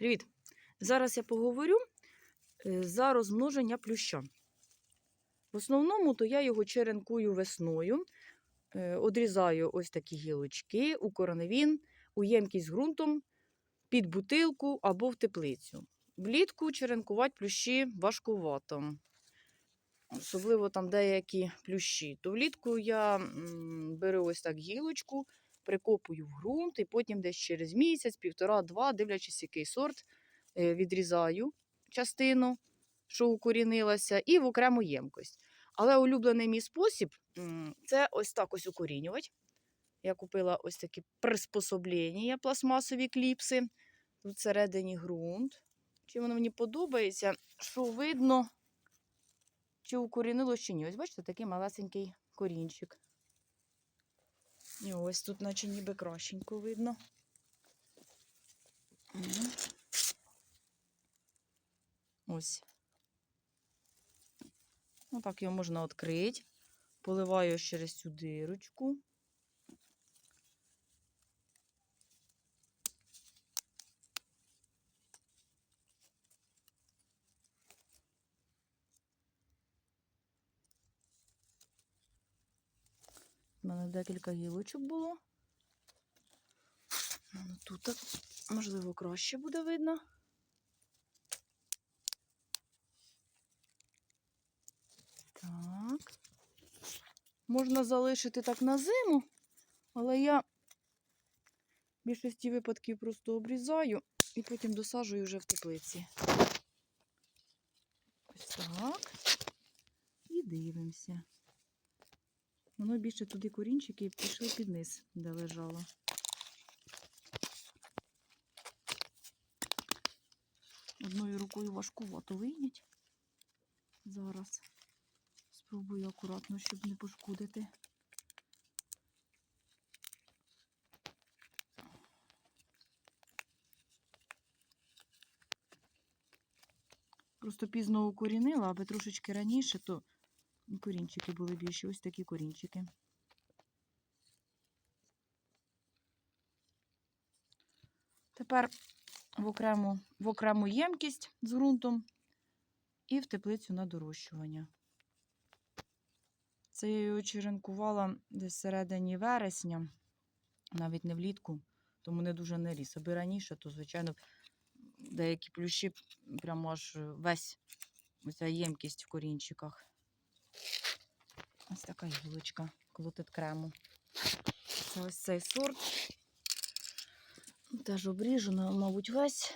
Привіт! Зараз я поговорю е, за розмноження плюща. В основному то я його черенкую весною, е, одрізаю ось такі гілочки у короневін, у ємкість з ґрунтом, під бутилку або в теплицю. Влітку черенкувати плющі важкувато. Особливо там деякі плющі. То влітку я беру ось так гілочку, прикопую в ґрунт і потім десь через місяць, півтора-два, дивлячись, який сорт, е, відрізаю частину, що укорінилася, і в окрему ємкость. Але улюблений мій спосіб це ось так ось укорінювати. Я купила ось такі приспособлення, пластмасові кліпси. Тут всередині ґрунт. Чи воно мені подобається, що видно, чи укорінилось, чи ні. Ось бачите, такий малесенький корінчик. І ось тут, наче ніби кращенько видно. Ось. Отак так його можна відкрити. Поливаю через цю дирочку. Мене декілька гілочок було. Ну, Тут, можливо, краще буде видно. Так. Можна залишити так на зиму, але я більшості випадків просто обрізаю і потім досаджую вже в теплиці. Ось так. І дивимося. Воно більше туди корінчики пішли під низ, де лежало. Одною рукою важкувато вийнять. Зараз спробую акуратно, щоб не пошкодити. Просто пізно укорінила, аби трошечки раніше, то корінчики були більші. Ось такі корінчики. Тепер в окрему, в окрему ємкість з ґрунтом і в теплицю на дорощування. Це я його черенкувала десь всередині вересня, навіть не влітку, тому не дуже не ріс. Аби раніше, то, звичайно, деякі плющі прямо аж весь оця ємкість в корінчиках. Ось така гілочка клутит крему. Це ось цей сорт. Теж обріжена, мабуть, весь.